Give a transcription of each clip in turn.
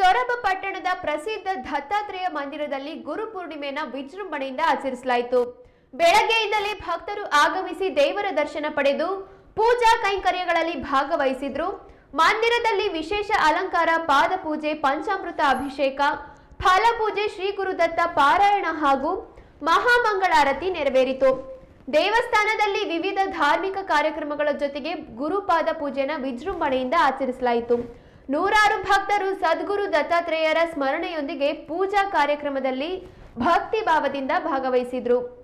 ಸೊರಬ ಪಟ್ಟಣದ ಪ್ರಸಿದ್ಧ ದತ್ತಾತ್ರೇಯ ಮಂದಿರದಲ್ಲಿ ಗುರು ಪೂರ್ಣಿಮೆಯನ್ನ ವಿಜೃಂಭಣೆಯಿಂದ ಆಚರಿಸಲಾಯಿತು. ಬೆಳಗ್ಗೆಯಿಂದಲೇ ಭಕ್ತರು ಆಗಮಿಸಿ ದೇವರ ದರ್ಶನ ಪಡೆದು ಪೂಜಾ ಕೈಂಕರ್ಯಗಳಲ್ಲಿ ಭಾಗವಹಿಸಿದ್ರು. ಮಂದಿರದಲ್ಲಿ ವಿಶೇಷ ಅಲಂಕಾರ, ಪಾದ ಪೂಜೆ, ಪಂಚಾಮೃತ ಅಭಿಷೇಕ ಫಲಪೂಜೆ ಶ್ರೀ ಗುರುದತ್ತ ಪಾರಾಯಣ ಹಾಗೂ ಮಹಾಮಂಗಳಾರತಿ ನೆರವೇರಿತು. ದೇವಸ್ಥಾನದಲ್ಲಿ ವಿವಿಧ ಧಾರ್ಮಿಕ ಕಾರ್ಯಕ್ರಮಗಳ ಜೊತೆಗೆ ಗುರುಪಾದ ಪೂಜೆನ ವಿಜೃಂಭಣೆಯಿಂದ ಆಚರಿಸಲಾಯಿತು. ನೂರಾರು ಭಕ್ತರು ಸದ್ಗುರು ದತ್ತಾತ್ರೇಯರ ಸ್ಮರಣೆಯೊಂದಿಗೆ ಪೂಜಾ ಕಾರ್ಯಕ್ರಮದಲ್ಲಿ ಭಕ್ತಿ ಭಾವದಿಂದ ಭಾಗವಹಿಸಿದ್ರು.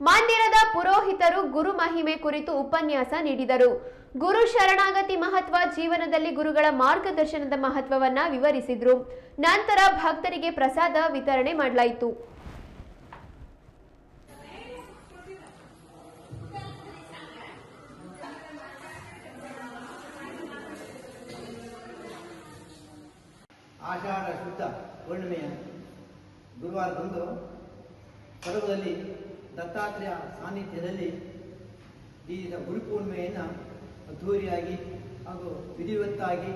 ಮಂದಿರದ ಪುರೋಹಿತರು ಗುರು ಮಹಿಮೆ ಕುರಿತು ಉಪನ್ಯಾಸ ನೀಡಿದರು. ಗುರು ಶರಣಾಗತಿ ಮಹತ್ವ ಜೀವನದಲ್ಲಿ ಗುರುಗಳ ಮಾರ್ಗದರ್ಶನದ ಮಹತ್ವವನ್ನ ವಿವರಿಸಿದ್ರು. ನಂತರ ಭಕ್ತರಿಗೆ ಪ್ರಸಾದ ವಿತರಣೆ ಮಾಡಲಾಯಿತು. ಆಷಾಢ ಶುದ್ಧ ಪೂರ್ಣಿಮೆಯ ಗುರುವಾರದಂದು ಪರ್ವದಲ್ಲಿ ದತ್ತಾತ್ರೇಯ ಸಾನ್ನಿಧ್ಯದಲ್ಲಿ ಈ ಗುರುಪೂರ್ಣಿಮೆಯನ್ನು ಅದ್ಧೂರಿಯಾಗಿ ಹಾಗೂ ವಿಧಿವತ್ತಾಗಿ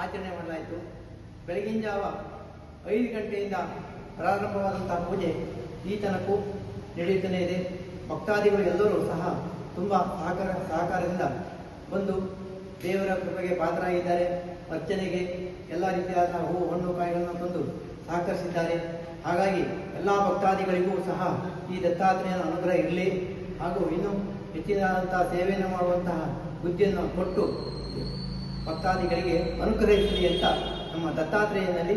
ಆಚರಣೆ ಮಾಡಲಾಯಿತು. ಬೆಳಗಿನ ಜಾವ ಐದು ಗಂಟೆಯಿಂದ ಪ್ರಾರಂಭವಾದಂಥ ಪೂಜೆ ಈ ತನಕೂ ನಡೆಯುತ್ತಲೇ ಇದೆ. ಭಕ್ತಾದಿಗಳು ಎಲ್ಲರೂ ಸಹ ತುಂಬ ಸಹಕಾರ ಸಹಕಾರದಿಂದ ಬಂದು ದೇವರ ಕೃಪೆಗೆ ಪಾತ್ರರಾಗಿದ್ದಾರೆ. ಅರ್ಚನೆಗೆ ಎಲ್ಲ ರೀತಿಯಾದ ಹೂ ಹಣ್ಣು, ಕಾಯಿಗಳನ್ನು ತಂದು ಸಹಕರಿಸಿದ್ದಾರೆ ಹಾಗಾಗಿ ಎಲ್ಲ ಭಕ್ತಾದಿಗಳಿಗೂ ಸಹ ಈ ದತ್ತಾತ್ರೇಯನ ಅನುಗ್ರಹ ಇರಲಿ. ಹಾಗೂ ಇನ್ನೂ ಹೆಚ್ಚಿನಾದಂಥ ಸೇವೆಯನ್ನು ಮಾಡುವಂತಹ ಬುದ್ಧಿಯನ್ನು ಕೊಟ್ಟು ಭಕ್ತಾದಿಗಳಿಗೆ ಅನುಗ್ರಹಿಸಲಿ ಅಂತ ನಮ್ಮ ದತ್ತಾತ್ರೇಯನಲ್ಲಿ.